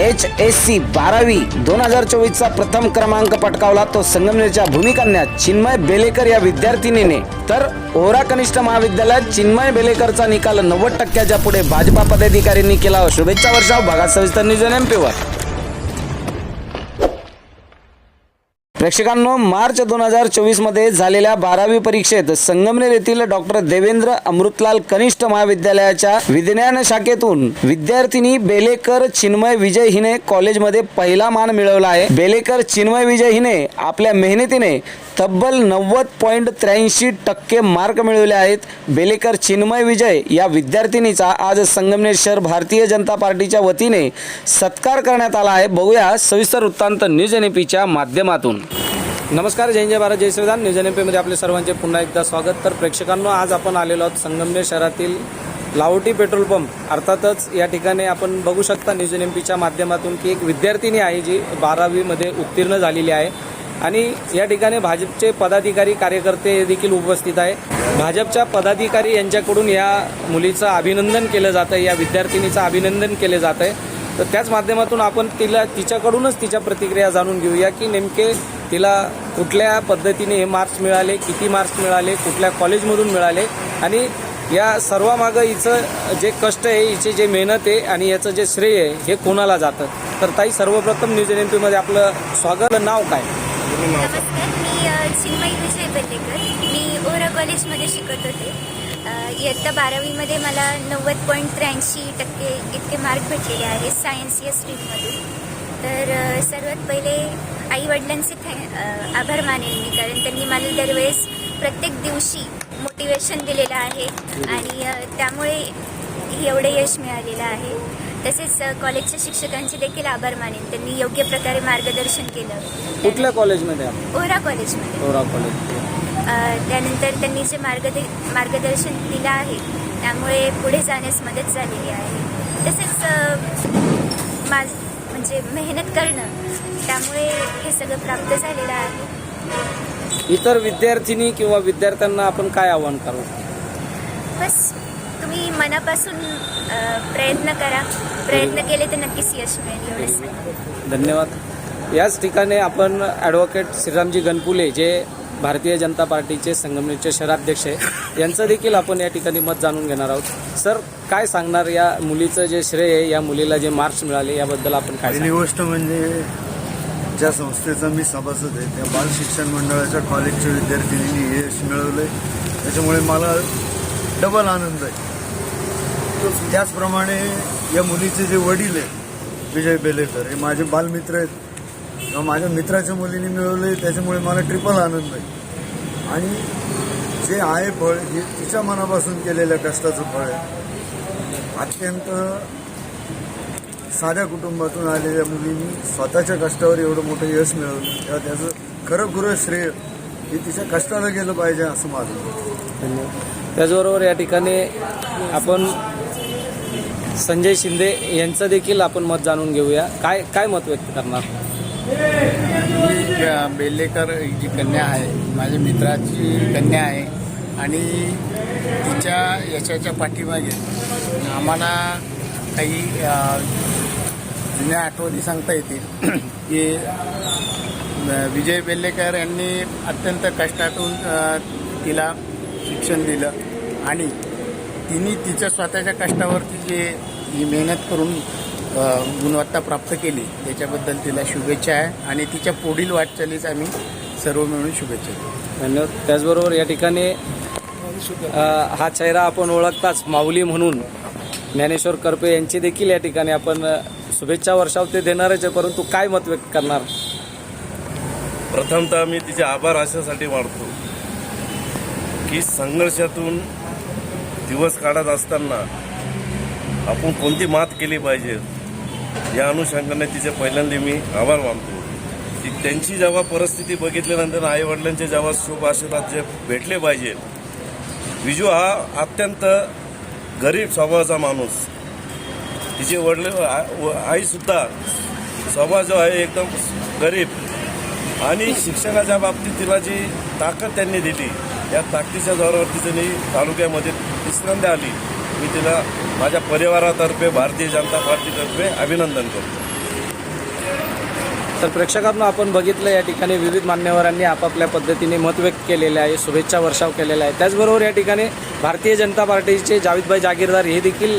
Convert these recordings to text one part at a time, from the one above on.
H S C बारावी दोन हजार चोवीसचा प्रथम क्रमांक पटकावला. तो संगमनेरच्या भूमिकन्या चिन्मय बेलेकर या विद्यार्थिनीने. तर ओरा कनिष्ठ महाविद्यालयात चिन्मय बेलेकरचा निकाल नव्वद टक्क्याच्या पुढे भाजपा पदाधिकाऱ्यांनी केला. शुभेच्छा वर्षाव. भागात सविस्तर नियोजन एमपीवर प्रेक्षकांनो मार्च दोन हजार चोवीसमध्ये झालेल्या बारावी परीक्षेत संगमनेर येथील डॉक्टर देवेंद्र अमृतलाल कनिष्ठ महाविद्यालयाच्या विज्ञान शाखेतून विद्यार्थिनी बेलेकर चिन्मय विजय हिने कॉलेजमध्ये पहिला मान मिळवला आहे. बेलेकर चिन्मय विजय हिने आपल्या मेहनतीने तब्बल नव्वद पॉईंट त्र्याऐंशी टक्के मार्क मिळवले आहेत. बेलेकर चिन्मय विजय या विद्यार्थिनीचा आज संगमनेर शहर भारतीय जनता पार्टीच्या वतीने सत्कार करण्यात आला आहे. बघूया सविस्तर वृत्तांत न्यूज एन पीच्या माध्यमातून. नमस्कार जय जय भारत जय श्रीराम न्यूज एन एमपीमध्ये आपले सर्वांचे पुन्हा एकदा स्वागत. तर प्रेक्षकांनो आज आपण आलेलो आहोत संगमनेर शहरातील लावटी पेट्रोल पंप. अर्थातच या ठिकाणी आपण बघू शकता न्यूज एन पीच्या माध्यमातून की एक विद्यार्थिनी आहे जी बारावीमध्ये उत्तीर्ण झालेली आहे. आणि या ठिकाणी भाजपचे पदाधिकारी कार्यकर्ते देखील उपस्थित आहे. भाजपच्या पदाधिकारी यांच्याकडून या मुलीचं अभिनंदन केलं जातं या विद्यार्थिनीचं अभिनंदन केलं जात आहे तर त्याच माध्यमातून आपण तिला तिच्याकडूनच तिच्या प्रतिक्रिया जाणून घेऊया की नेमके तिला कुठल्या पद्धतीने हे मार्क्स मिळाले किती मार्क्स मिळाले कुठल्या कॉलेजमधून मिळाले आणि या सर्वामागं हिचं जे कष्ट आहे हिची जे मेहनत आहे आणि याचं जे श्रेय आहे हे कोणाला जातं? तर ताई सर्वप्रथम न्यूज एनमध्ये आपलं स्वागत. नाव काय? नमस्कार. मी चिन्मयी विजय मी ओरा कॉलेजमध्ये शिकत होते. इयत्ता बारावीमध्ये मला नव्वद पॉईंट त्र्याऐंशी टक्के इतके मार्क भेटलेले आहेत सायन्स या स्ट्रीममधून तर सर्वात पहिले आईवडिलांचे थॅ आभार मानेल मी कारण त्यांनी मला दरवेळेस प्रत्येक दिवशी मोटिवेशन दिलेलं आहे आणि त्यामुळे एवढे यश मिळालेलं आहे. तसेच कॉलेजच्या शिक्षकांचे देखील आभार मानेन. त्यांनी योग्य प्रकारे मार्गदर्शन केलं. कुठल्या कॉलेजमध्ये ओरा कॉलेजमध्ये. गौरव कॉलेज त्यानंतर त्यांनी जे मार्गद मार्गदर्शन दिलं आहे त्यामुळे पुढे जाण्यास मदत झालेली आहे. तसेच माझ म्हणजे मेहनत करणं त्यामुळे हे सगळं प्राप्त झालेलं आहे. इतर विद्यार्थिनी किंवा विद्यार्थ्यांना आपण काय आवाहन करू? बस तुम्ही मनापासून प्रयत्न करा. प्रयत्न केले तर नक्कीच यश मिळेल एवढंच. धन्यवाद. याच ठिकाणी आपण ॲडव्होकेट श्रीरामजी गणपुले जे भारतीय जनता पार्टीचे संगमनेरचे शहराध्यक्ष आहे. यांचं देखील आपण या ठिकाणी मत जाणून घेणार आहोत. सर काय सांगणार या मुलीचं जे श्रेय आहे या मुलीला जे मार्क्स मिळाले याबद्दल आपण काय पहिली? गोष्ट म्हणजे ज्या संस्थेचा मी सभासद आहे त्या बाल शिक्षण मंडळाच्या कॉलेजच्या विद्यार्थिनींनी यश मिळवलंय. त्याच्यामुळे मला डबल आनंद आहे. त्याचप्रमाणे या मुलीचे जे वडील आहेत विजय बेलेकर हे माझे बालमित्र आहेत. किंवा माझ्या मित्राच्या मुलीने मिळवले त्याच्यामुळे मला ट्रिपल आनंद आहे. आणि जे आहे फळ हे तिच्या मनापासून केलेल्या कष्टाचं फळ आहे. अत्यंत साध्या कुटुंबातून आलेल्या मुलींनी स्वतःच्या कष्टावर एवढं मोठं यश मिळवलं. तेव्हा त्याचं खरं खुरं श्रेय हे तिच्या कष्टाला गेलं पाहिजे असं माझं त्याचबरोबर या ठिकाणी आपण संजय शिंदे यांचं देखील आपण मत जाणून घेऊया. काय काय मत व्यक्त करणार? बेल्लेकर जी कन्या आहे माझ्या मित्राची कन्या आहे आणि तिच्या यशाच्या पाठीमागे आम्हाला काही जुन्या आठवणी सांगता येतील. की विजय बेल्लेकर यांनी अत्यंत कष्टातून तिला शिक्षण दिलं आणि तिने तिच्या स्वतःच्या कष्टावरती जे ही मेहनत करून गुणवत्ता प्राप्त केली. त्याच्याबद्दल तिला शुभेच्छा आहे आणि तिच्या पुढील वाटचालीस आम्ही सर्व मिळून शुभेच्छा धन्यवाद. त्याचबरोबर या ठिकाणी हा चेहरा आपण ओळखताच माऊली म्हणून ज्ञानेश्वर करपे यांची देखील या ठिकाणी आपण शुभेच्छा वर्षाव ते देणारच आहे परंतु काय मत व्यक्त करणार? प्रथमतः मी तिचे आभार अशासाठी मानतो की संघर्षातून दिवस काढत असताना आपण कोणती मात केली पाहिजे? या अनुषंगाने तिचे पहिल्यांदा मी आभार मानतो. की त्यांची जेव्हा परिस्थिती बघितल्यानंतर आईवडिलांचे जेव्हा शुभ आशीर्वाद जे भेटले पाहिजे विजू हा अत्यंत गरीब स्वभावाचा माणूस. तिचे वडील आईसुद्धा स्वभाव जो आहे एकदम गरीब. आणि शिक्षणाच्या बाबतीत तिला जी ताकद त्यांनी दिली या ताकदीच्या जोरावरती त्यांनी तालुक्यामध्ये तिसऱ्यांदा आली. मी तिला माझ्या परिवारातर्फे भारतीय जनता पार्टीतर्फे अभिनंदन करतो. तर प्रेक्षकांना आपण बघितलं या ठिकाणी विविध मान्यवरांनी आपापल्या पद्धतीने मत व्यक्त केलेले आहे शुभेच्छा वर्षाव केलेला आहे त्याचबरोबर या ठिकाणी भारतीय जनता पार्टीचे जावेदभाई जागीरदार हे देखील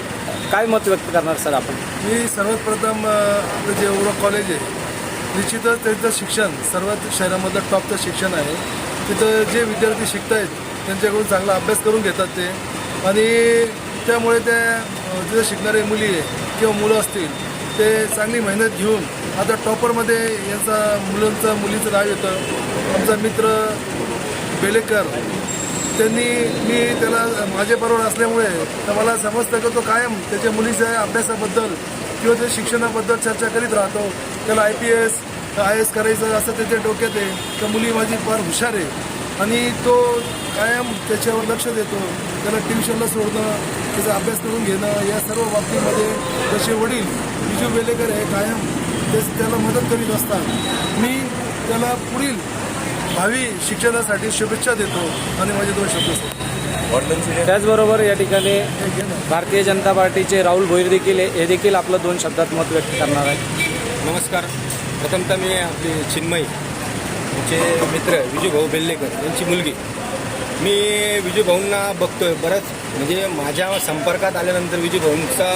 काय मत व्यक्त करणार सर आपण? मी सर्वात प्रथम आपलं जे ओरक कॉलेज आहे निश्चितच त्यांचं शिक्षण सर्वात शहरामधलं टॉपचं शिक्षण आहे. तिथं जे विद्यार्थी शिकत आहेत त्यांच्याकडून चांगला अभ्यास करून घेतात ते. आणि त्यामुळे त्या जिथे तिथं शिकणारे मुली आहे किंवा मुलं असतील ते चांगली मेहनत घेऊन आता टॉपरमध्ये यांचा मुलांचं मुलीचं नाव येतं. आमचा मित्र बेलेकर त्यांनी मी त्याला माझे बरोबर असल्यामुळे तर मला समजतं की तो कायम त्याच्या मुलीच्या अभ्यासाबद्दल किंवा त्या शिक्षणाबद्दल चर्चा करीत राहतो. त्याला I P S I S करायचं असं त्याच्या डोक्यात आहे. तर मुली माझी फार हुशार आहे. आणि तो कायम त्याच्यावर लक्ष देतो त्याला ट्युशनला सोडणं त्याचा अभ्यास करून घेणं या सर्व बाबतीमध्ये त्याचे वडील विजू बेलेकर हे कायम ते त्याला मदत करीत असतात मी त्याला पुढील भावी शिक्षणासाठी शुभेच्छा देतो आणि माझे दोन शब्द. त्याचबरोबर या ठिकाणी. भारतीय जनता पार्टीचे राहुल भोईर देखील. हे देखील आपलं दोन शब्दात मत व्यक्त करणार आहे नमस्कार प्रथमतः मी आपली चिन्मयी आमचे मित्र विजू भाऊ बेल्लेकर यांची मुलगी मी विजू भाऊंना बघतोय बरंच. म्हणजे माझ्या संपर्कात आल्यानंतर विजू भाऊंचा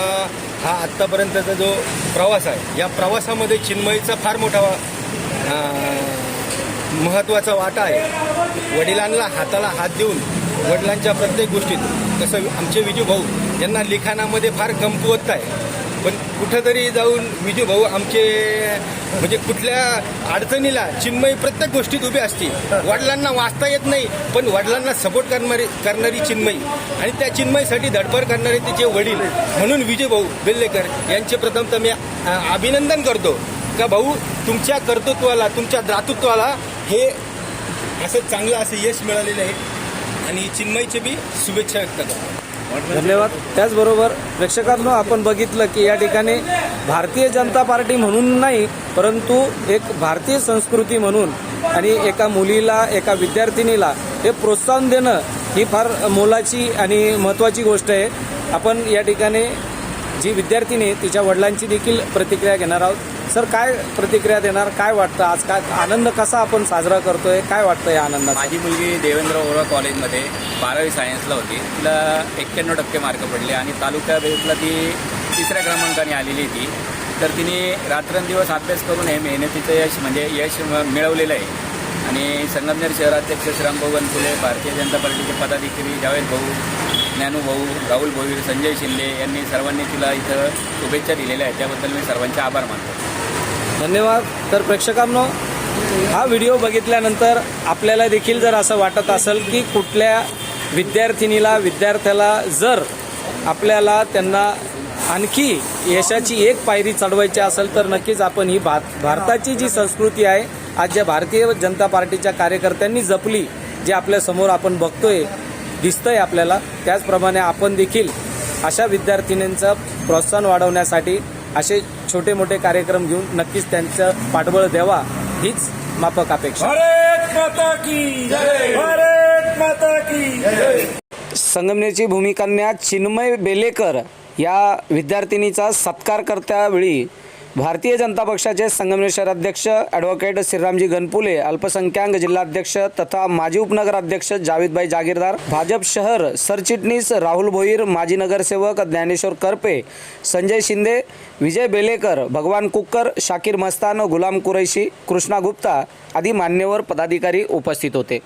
हा आत्तापर्यंतचा जो प्रवास आहे या प्रवासामध्ये चिन्मयीचा फार मोठा महत्त्वाचा वाटा आहे. वडिलांना हाताला हात देऊन वडिलांच्या प्रत्येक गोष्टीत तसं आमचे विजू भाऊ यांना लिखाणामध्ये फार कमकुवत आहे. पण कुठंतरी जाऊन विजू भाऊ आमचे म्हणजे कुठल्या अडचणीला चिन्मयी प्रत्येक गोष्टीत उभी असते वडिलांना वाचता येत नाही पण वडिलांना सपोर्ट करणारी करणारी चिन्मयी. आणि त्या चिन्मयीसाठी धडपड करणारे तिचे वडील म्हणून विजय भाऊ बेल्लेकर यांचे प्रथमतः मी अभिनंदन करतो. का भाऊ तुमच्या कर्तृत्वाला तुमच्या दातृत्वाला हे असं चांगलं असं यश मिळालेलं आहे. आणि चिन्मयीचे बी शुभेच्छा व्यक्त करतो. धन्यवाद. त्याचबरोबर प्रेक्षकांनो आपण बघितलं की या ठिकाणी भारतीय जनता पार्टी म्हणून नाही परंतु एक भारतीय संस्कृती म्हणून आणि एका मुलीला एका विद्यार्थिनीला हे प्रोत्साहन देणं ही फार मोलाची आणि महत्त्वाची गोष्ट आहे. आपण या ठिकाणी जी विद्यार्थिनी तिच्या वडिलांची देखील प्रतिक्रिया घेणार आहोत. सर काय प्रतिक्रिया देणार? काय वाटतं आज? काय आनंद कसा आपण साजरा करतोय? काय वाटतं या आनंदाचा? माझी मुलगी देवेंद्र ओरा कॉलेजमध्ये बारावी सायन्सला होती. तिला एक्क्याण्णव टक्के मार्क पडले आणि तालुका बेसला ती तिसऱ्या क्रमांकाने आलेली ती. तर तिने रात्रंदिवस अभ्यास करून हे मेहनतीचं यश म्हणजे यश मिळवलेलं आहे. आणि संगमनेर शहराध्यक्ष श्रीरामभाऊ बनकुले भारतीय जनता पार्टीचे पदाधिकारी जावेद भाऊ ज्ञानू भाऊ राहुल भोईर संजय शिंदे यांनी सर्वांनी तिला इथं शुभेच्छा दिलेल्या आहेत. त्याबद्दल मी सर्वांचे आभार मानतो. धन्यवाद. तर प्रेक्षकांनो हा व्हिडिओ बघितल्यानंतर आपल्याला देखील जर असं वाटत असेल की कुठल्या विद्यार्थिनीला विद्यार्थ्याला जर आपल्याला त्यांना आणखी यशाची एक पायरी चढवायची असेल तर नक्कीच आपण ही भा भारताची जी संस्कृती आहे आज ज्या भारतीय जनता पार्टीच्या कार्यकर्त्यांनी जपली जे आपल्यासमोर आपण बघतोय दिसतंय आपल्याला त्याचप्रमाणे आपण देखील अशा विद्यार्थिनींचं प्रोत्साहन वाढवण्यासाठी असे छोटे मोठे कार्यक्रम घेऊन नक्कीच त्यांचं पाठबळ द्यावा हीच माफक अपेक्षा. संगमनेरची भूमिकन्या चिन्मय बेलेकर या विद्यार्थिनीचा सत्कार करत्यावेळी भारतीय जनता पक्षाचे संगमनेर शहराध्यक्ष ॲडव्होकेट श्रीरामजी गणपुले अल्पसंख्याक जिल्हाध्यक्ष तथा माजी उपनगराध्यक्ष जावेदभाई जागीरदार भाजप शहर सरचिटणीस राहुल भोईर माजी नगरसेवक ज्ञानेश्वर करपे संजय शिंदे विजय बेलेकर भगवान कुक्कर शाकीर मस्तान गुलाम कुरैशी कृष्णा गुप्ता आदी मान्यवर पदाधिकारी उपस्थित होते.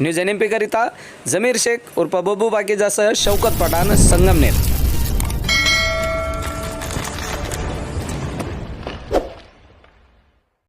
न्यूज एन एम पीकरिता जमीर शेख उर्फ बब्बू बाकीजासह शौकत पठाण संगमनेर.